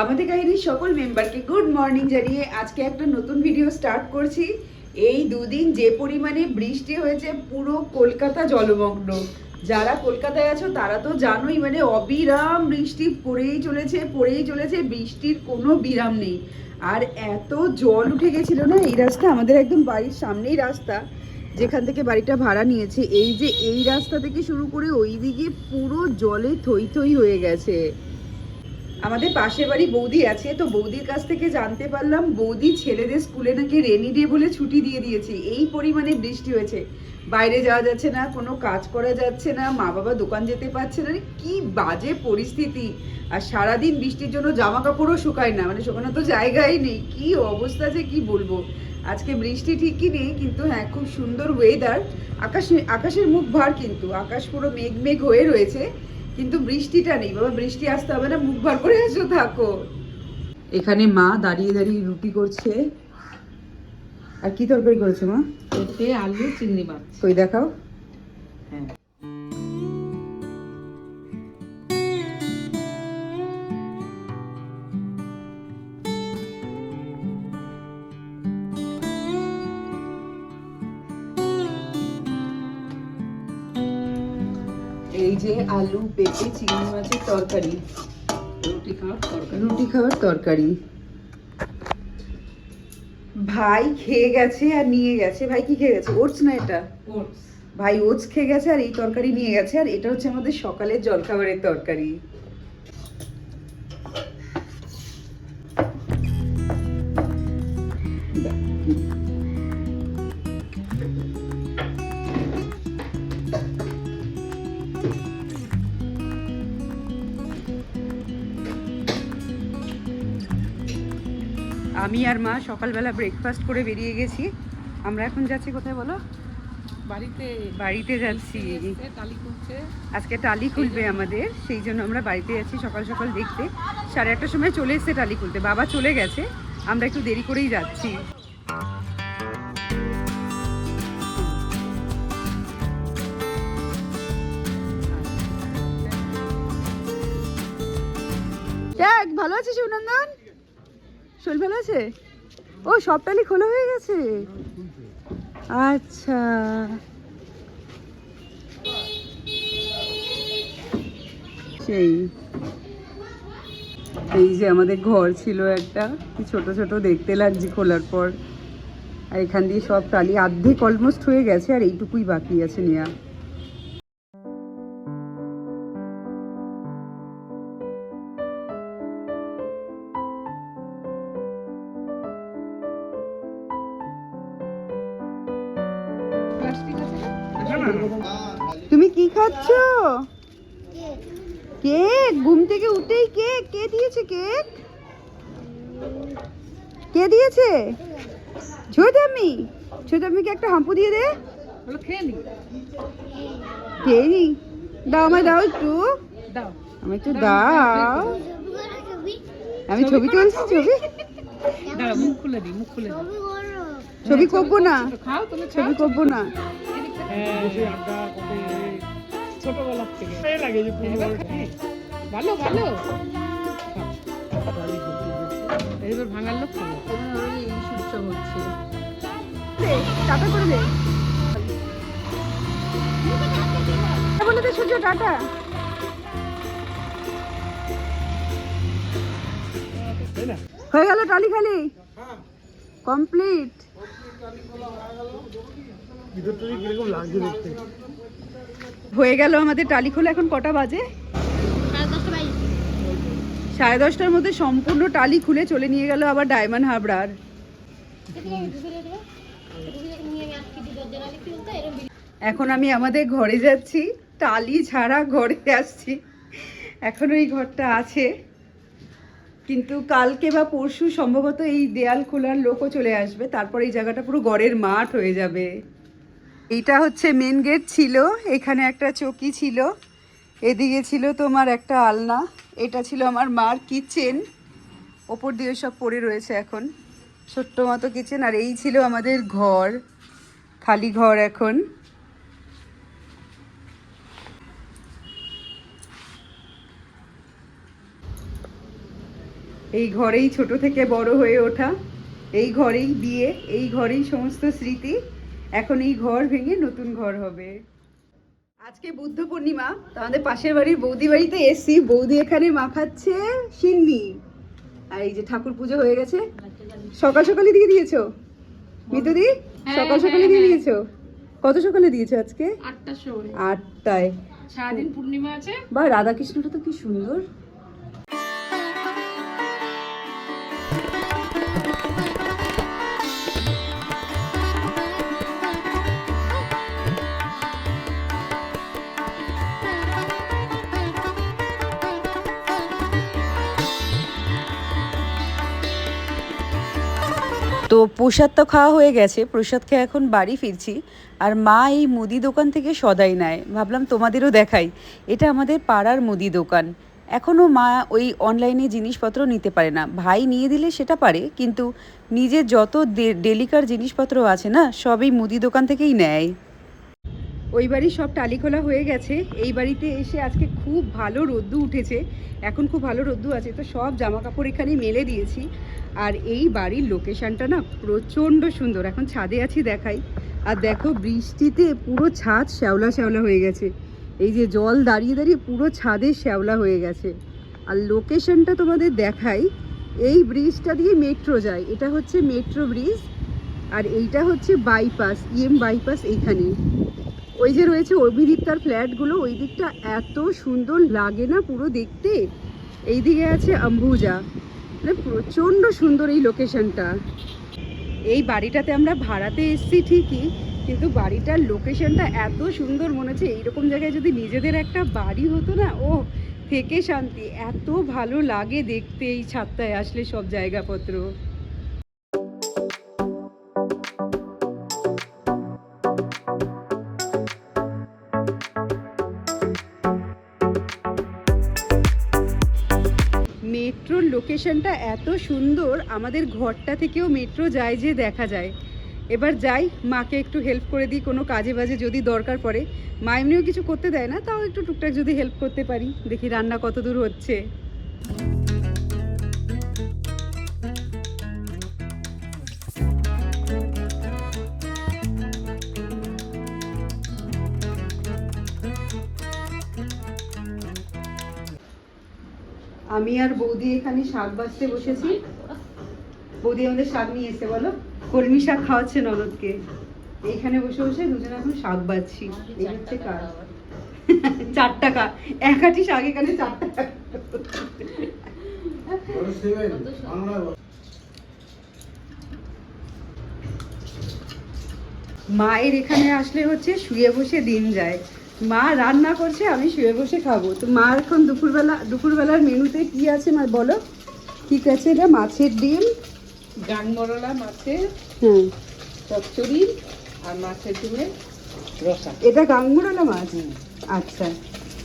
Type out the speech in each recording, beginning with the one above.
আমাদের কাহিনীর সকল মেম্বারকে গুড মর্নিং জানিয়ে আজকে একটা নতুন ভিডিও স্টার্ট করছি। এই দুদিন যে পরিমাণে বৃষ্টি হয়েছে, পুরো কলকাতা জলমগ্ন। যারা কলকাতায় আছো, তারা তো জানোই মানে অবিরাম বৃষ্টি পড়েই চলেছে পড়েই চলেছে, বৃষ্টির কোনো বিরাম নেই। আর এত জল উঠে গেছিল না, এই রাস্তা আমাদের একদম বাড়ির সামনেই রাস্তা, যেখান থেকে বাড়িটা ভাড়া নিয়েছে। এই যে এই রাস্তা থেকে শুরু করে ওই দিকে পুরো জলে থই থই হয়ে গেছে। আমাদের পাশের বাড়ি বৌদি আছে, তো বৌদির কাছ থেকে জানতে পারলাম বৌদি ছেলেদের স্কুলে নাকি রেনি ডে বলে ছুটি দিয়ে দিয়েছে। এই পরিমাণে বৃষ্টি হয়েছে। বাইরে যাওয়া যাচ্ছে না, কোনো কাজ করা যাচ্ছে না মা বাবা দোকান যেতে পারছে না। কি বাজে পরিস্থিতি। আর সারাদিন বৃষ্টির জন্য জামা কাপড়ও শুকায় না মানে শুকানো তো জায়গাই নেই। কি অবস্থা যে কি বলব? আজকে বৃষ্টি ঠিকই নেই, কিন্তু হ্যাঁ খুব সুন্দর ওয়েদার আকাশ, আকাশের মুখ ভার কিন্তু। আকাশ পুরো মেঘ মেঘ হয়ে রয়েছে। কিন্তু বৃষ্টিটা নেই বাবা বৃষ্টি আসতে হবে না মুখ ভার করে এসো থাকো। এখানে মা দাঁড়িয়ে দাঁড়িয়ে রুটি করছে। আর কি তরকারি করেছে মা? পেঁপে আলু চিংড়ি মাছ। কই দেখাও। এই যে আলু পেঁপে চিংড়ি মাছের তরকারি। রুটি খাওয়ার তরকারি? রুটি খাওয়ার তরকারি। ভাই খেয়ে গেছে আর নিয়ে গেছে। ভাই কি খেয়ে গেছে? ওটস না এটা? ওটস। ভাই ওটস খেয়ে গেছে আর এই তরকারি নিয়ে গেছে। আর এটা হচ্ছে আমাদের সকালের জলখাবারের তরকারি। আমি আর মা সকালবেলা ব্রেকফাস্ট করে বেরিয়ে গেছি। আমরা এখন যাচ্ছি কোথায় বলো? বাড়িতে। বাড়িতে যাচ্ছি। আজকে টালি খুলবে আমাদের সেই জন্য আমরা বাড়িতে যাচ্ছি সকাল সকাল দেখতে। সাড়ে আটটার সময় চলে এসছে টালি খুলতে। বাবা চলে গেছে আমরা একটু দেরি করেই যাচ্ছি। দেখ ভালো আছিস অভিনন্দন শরীর ভালো আছে? ও সব টালি খোলা হয়ে গেছে? আচ্ছা। সেই। এই যে আমাদের ঘর ছিল একটা কি ছোট ছোট দেখতে লাগছে খোলার পর। আর এখান দিয়ে সব টালি অর্ধেক অলমোস্ট হয়ে গেছে, আর এইটুকুই বাকি আছে নেয়া। তুমি কি খাচ্ছ? কেক। ঘুম থেকে উঠেই কেক। কে দিয়েছে কেক? কে দিয়েছে? ছোটামি। ছোটামিকে একটা হাম্পু দিয়ে দে। খেয়ে নি। দাও আমায় দাও একটু। দাও। আমি একটু দাও আমি ছবি তুলছি ছবি। ছবি। করব না। ছবি করব না। ছোটবেলার থেকে। এবার খাই। ভালো ভালো। এইবার ভাঙার লোক খাব টাটা করে দে। বলে দে সূর্য টাটা হয়ে। গেল টালি খালি কমপ্লিট হয়ে গেল আমাদের টালি খোলা, এখন কটা বাজে? সাড়ে দশটার মধ্যে সম্পূর্ণ টালি খুলে চলে নিয়ে গেল আবার ডায়মন্ড হাবড়ার। এখন আমি আমাদের ঘরে যাচ্ছি, টালি ছাড়া ঘরে আসছি। এখন ওই ঘরটা আছে। কিন্তু কালকে বা পরশু সম্ভবত এই দেয়াল খোলার লোকও চলে আসবে, তারপর এই জায়গাটা পুরো গড়ের মাঠ হয়ে যাবে। এইটা হচ্ছে মেন গেট ছিল, এখানে একটা চকি ছিল, এদিকে ছিল তোমার একটা আলনা, এটা ছিল আমার মার কিচেন ওপর দিয়ে সব পড়ে রয়েছে এখন, ছোট্ট মতো কিচেন আর এই ছিল আমাদের ঘর, খালি ঘর এখন। এই ঘরেই ছোট থেকে বড় হয়ে ওঠা, এই ঘরেই বিয়ে, এই ঘরেই সমস্ত স্মৃতি। এখন এই ঘর ভেঙে নতুন ঘর হবে। আজকে বুদ্ধ পূর্ণিমা তো আমাদের পাশের বাড়ির বৌদি বাড়িতে এসছি। বৌদি এখানে মাখাচ্ছে সিন্নি। আর এই যে ঠাকুর পুজো হয়ে গেছে। সকাল সকালে দিয়ে দিয়েছ? মিতুদি হ্যাঁ, সকাল সকালে হ্যাঁ, দিয়ে হ্যাঁ। দিয়েছ? কত সকালে দিয়েছ আজকে? আটটায়। সারাদিন পূর্ণিমা আছে। বা রাধাকৃষ্ণটা তো কি সুন্দর। তো প্রসাদ তো খাওয়া হয়ে গেছে, প্রসাদ খেয়ে এখন বাড়ি ফিরছি। আর মা এই মুদি দোকান থেকে সদাই নেয়। ভাবলাম তোমাদেরও দেখাই। এটা আমাদের পাড়ার মুদি দোকান। এখনও মা ওই অনলাইনে জিনিসপত্র নিতে পারে না। ভাই নিয়ে দিলে সেটা পারে, কিন্তু নিজের যত ডেলিকার জিনিসপত্র আছে না, সবই মুদি দোকান থেকেই নেয়। ওই বাড়ি সব টালি খোলা হয়ে গেছে। এই বাড়িতে এসে আজকে খুব ভালো রোদ্দু উঠেছে। এখন খুব ভালো রোদ্দু আছে, তো সব জামা কাপড় এখানে মেলে দিয়েছি। আর এই বাড়ির লোকেশনটা না প্রচণ্ড সুন্দর। এখন ছাদে আছি দেখাই। আর দেখো বৃষ্টিতে পুরো ছাদ শ্যাওলা শ্যাওলা হয়ে গেছে। এই যে জল দাঁড়িয়ে দাঁড়িয়ে পুরো ছাদে শ্যাওলা হয়ে গেছে। আর লোকেশনটা তোমাদের দেখাই। এই ব্রিজটা দিয়ে মেট্রো যায়। এটা হচ্ছে মেট্রো ব্রিজ আর এইটা হচ্ছে বাইপাস ইএম বাইপাস এইখানে ওই যে রয়েছে অভিদীপ্তার ফ্ল্যাটগুলো, ওই দিকটা এত সুন্দর লাগে না পুরো দেখতে। এইদিকে আছে অম্বুজা মানে প্রচণ্ড সুন্দর এই লোকেশনটা এই বাড়িটাতে আমরা ভাড়াতে এসছি ঠিকই, কিন্তু বাড়িটার লোকেশনটা এত সুন্দর মনে হচ্ছে, এইরকম জায়গায় যদি নিজেদের একটা বাড়ি হতো না ও থেকে শান্তি। এত ভালো লাগে দেখতে এই ছাদটায় আসলে সব জায়গাপত্র। মেট্রোর লোকেশনটা এত সুন্দর, আমাদের ঘরটা থেকেও মেট্রো যায় যে দেখা যায়। এবার যাই, মাকে একটু হেল্প করে দিই, কোনো কাজে বাজে যদি দরকার পড়ে। মা এমনিও কিছু করতে দেয় না, তাও একটু টুকটাক যদি হেল্প করতে পারি। দেখি রান্না কত দূর হচ্ছে। আমি আর বৌদি এখানে শাক বাছতে বসেছি। বৌদি আমাদের শাক নিয়ে এসে বলো? কলমি শাক খাওয়াচ্ছে ননদকে। এইখানে বসে বসে দুজন এখন শাক বাছছি এই হচ্ছে কাজ। চার টাকা এক শাক এখানে চার টাকা মায়ের এখানে আসলে হচ্ছে শুয়ে বসে দিন যায়। মা রান্না করছে আমি শুয়ে বসে খাব। তো মা এখন দুপুরবেলা দুপুরবেলার মেনুতে কি আছে মা বলো? ঠিক আছে এটা? মাছের ডিম গান মরলা মাছের হুম। চচ্চড়ি আর মাছের ডিমের রসা। এটা গাঙ্গুরালা মাছ? আচ্ছা।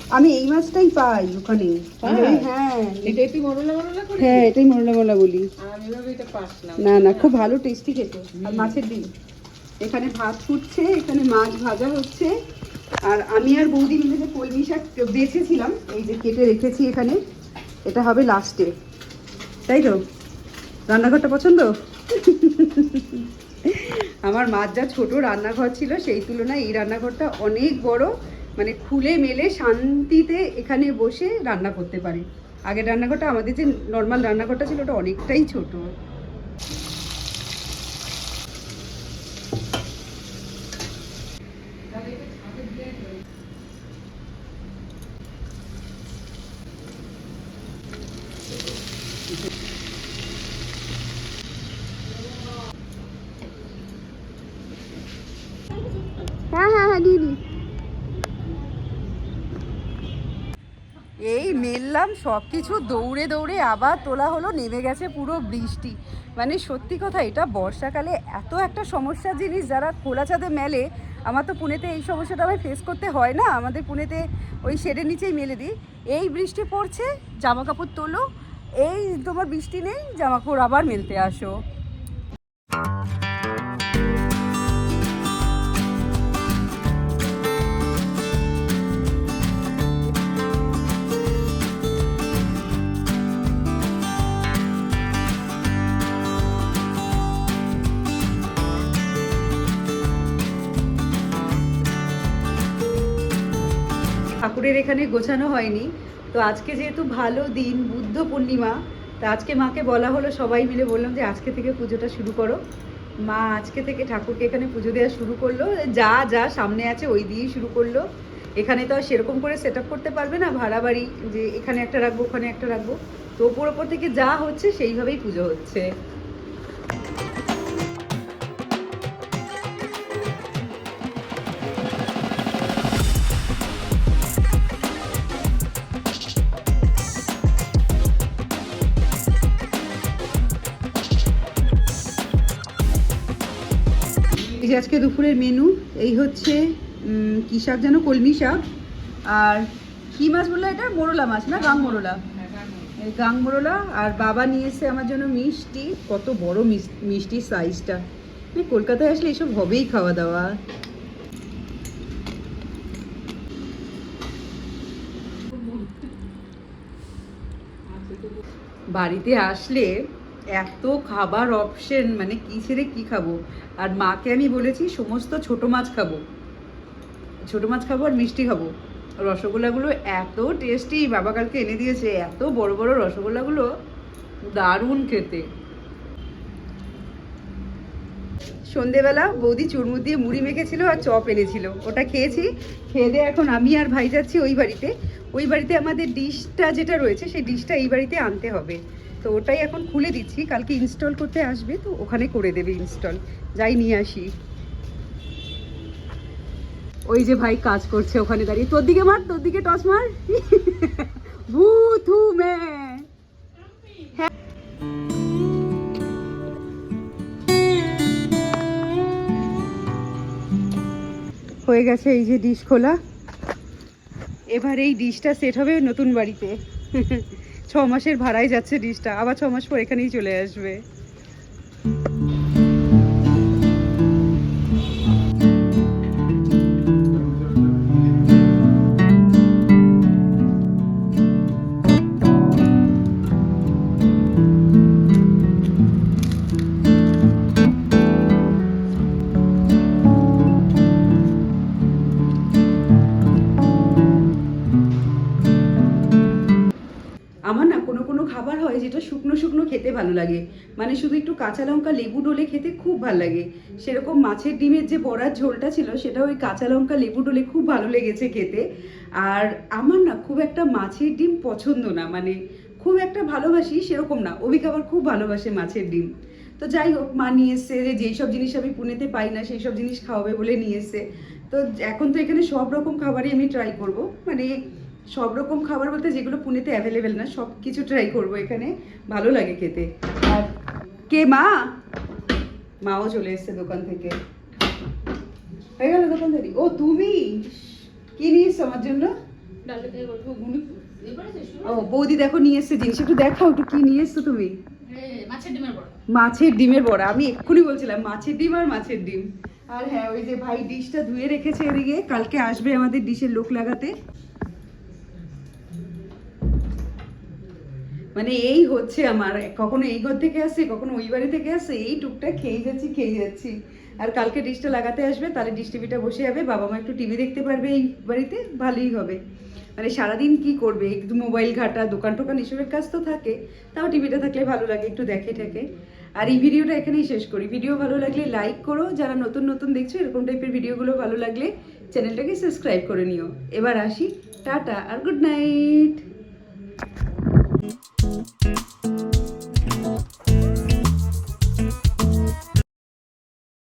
আমি এই মাছটাই পাই ওখানে। আমি হ্যাঁ। এটাই মরলা মরলা হ্যাঁ বলি। না। না না খুব ভালো টেস্টি খেতে। আর মাছের ডিম। এখানে ভাত ফুটছে এখানে মাছ ভাজা হচ্ছে। আর আমি আর বৌদি মিলে যে কলমি শাক বেছেছিলাম, এই যে কেটে রেখেছি এখানে, এটা হবে লাস্টে তাই তো? রান্নাঘরটা পছন্দ? আমার মার যা ছোট রান্নাঘর ছিল, সেই তুলনায় এই রান্নাঘরটা অনেক বড় মানে খুলে মেলে শান্তিতে এখানে বসে রান্না করতে পারে। আগের রান্নাঘরটা আমাদের যে নর্মাল রান্নাঘরটা ছিল, ওটা অনেকটাই ছোট হ্যাঁ হ্যাঁ হ্যাঁ নিয়ে নি এই মেললাম সব কিছু দৌড়ে দৌড়ে আবার তোলা হলো, নেমে গেছে পুরো বৃষ্টি। মানে সত্যি কথা, এটা বর্ষাকালে এত একটা সমস্যা জিনিস, যারা খোলা ছাদে মেলে, আমার তো পুনেতে এই সমস্যাটা আবার ফেস করতে হয় না, আমাদের পুনেতে ওই শেডের নিচেই মেলে দিই। এই বৃষ্টি পড়ছে জামা কাপড় তোলো, এই তোমার বৃষ্টি নেই জামা কাপড় আবার মেলতে আসো। ঠাকুরের এখানে গোছানো হয়নি। তো আজকে যেহেতু ভালো দিন, বুদ্ধ পূর্ণিমা, তা আজকে মাকে বলা হলো, সবাই মিলে বললাম যে আজকে থেকে পুজোটা শুরু করো। মা আজকে থেকে ঠাকুরকে এখানে পুজো দেওয়া শুরু করল। যা যা সামনে আছে ওই দিয়েই শুরু করল। এখানে তো আর সেরকম করে সেট করতে পারবে না, ভাড়া বাড়ি যে এখানে একটা রাখব, ওখানে একটা রাখব। তো ওপর ওপর থেকে যা হচ্ছে সেইভাবেই পুজো হচ্ছে। এই যে আজকে দুপুরের মেনু এই হচ্ছে কি শাক যেন? কলমি শাক। আর কি মাছ বলল এটা? মোরলা মাছ না? গাং মোরলা? গাং মোরলা। আর বাবা নিয়ে এসে আমার জন্য মিষ্টি। কত বড় মিষ্টির সাইজটা কলকাতায় আসলে এসব হবেই খাওয়া দাওয়া। বাড়িতে আসলে এত খাবার অপশন মানে কি ছেড়ে কি খাব? আর মাকে আমি বলেছি, সমস্ত ছোট মাছ খাব। ছোট মাছ খাব আর মিষ্টি খাব। রসগোল্লাগুলো এত টেস্টি বাবা কালকে এনে দিয়েছে, এত বড় বড় রসগোল্লাগুলো, দারুণ খেতে। সন্ধেবেলা বৌদি চুরমুর দিয়ে মুড়ি মেখেছিল আর চপ এনেছিল। ওটা খেয়েছি, খেয়ে দিয়ে এখন আমি আর ভাই যাচ্ছি ওই বাড়িতে। ওই বাড়িতে আমাদের ডিশটা যেটা রয়েছে, সেই ডিশটা এই বাড়িতে আনতে হবে। তো ওটাই এখন খুলে দিচ্ছি। কালকে ইনস্টল করতে আসবে, তো ওখানে করে দেবে ইনস্টল যাই নিয়ে আসি। ওই যে ভাই কাজ করছে ওখানে দাঁড়িয়ে। তোর দিকে মার, তোর দিকে টস মার। ভূতু মে হয়ে গেছে এই যে ডিশ খোলা। এবার এই ডিশটা সেট হবে নতুন বাড়িতে। ছ মাসের ভাড়ায় যাচ্ছে ডিশটা আবার ছ মাস পর এখানেই চলে আসবে। খেতে ভালো লাগে। মানে শুধু একটু কাঁচা লঙ্কা, লেবু ডোলে খেতে খুব ভালো লাগে। সেরকম মাছের ডিমের যে বড়ার ঝোলটা ছিল, সেটা ওই কাঁচা লঙ্কা, লেবু ডোলে খুব ভালো লেগেছে খেতে। আর আমার না খুব একটা মাছের ডিম পছন্দ না মানে খুব একটা ভালোবাসি সেরকম না। অভিক আবার খুব ভালোবাসে মাছের ডিম। তো যাই হোক, মা নিয়ে এসছে, যে যেই সব জিনিস আমি পুনেতে পাই না, সেই সব জিনিস খাওয়াবে বলে নিয়ে এসছে। তো এখন তো এখানে সব রকম খাবারই আমি ট্রাই করব। মানে সব রকম খাবার বলতে যেগুলো পুনেতে অ্যাভেলেবেল না, সব কিছু ট্রাই করব এখানে। ভালো লাগে খেতে। আর কে মা? মাও চলে এসছে দোকান থেকে। হয়ে গেল দোকানদারি ও, তুমি? কি নিয়ে এসছো আমার জন্য? ও, বৌদি দেখো নিয়ে এসছে জিনিস। একটু দেখাও একটু কি নিয়ে এসছো তুমি। মাছের ডিমের বড়া। আমি এক্ষুনি বলছিলাম মাছের ডিম আর মাছের ডিম। আর হ্যাঁ ওই যে ভাই ডিশটা ধুয়ে রেখেছে এদিকে। কালকে আসবে আমাদের ডিশের লোক লাগাতে। মানে এই হচ্ছে আমার, কখনো এই ঘর থেকে আসছে, কখনো ওই বাড়ি থেকে আসে এই টুকটা খেয়ে যাচ্ছি খেয়ে যাচ্ছি। আর কালকে ডিশটা লাগাতে আসবে, তাহলে ডিশ টিভিটা বসে যাবে, বাবা মা একটু টিভি দেখতে পারবে এই বাড়িতে, ভালোই হবে। মানে সারাদিন কি করবে একটু মোবাইল ঘাটা, দোকান টোকান, এসবের কাজ তো থাকে, তাও টিভিটা থাকলে ভালো লাগে একটু দেখে ঠেকে। আর এই ভিডিওটা এখানেই শেষ করি। ভিডিও ভালো লাগলে লাইক করো, যারা নতুন নতুন দেখছ, এরকম টাইপের ভিডিওগুলো ভালো লাগলে চ্যানেলটাকে সাবস্ক্রাইব করে নিও। এবার আসি, টাটা আর গুড নাইট Música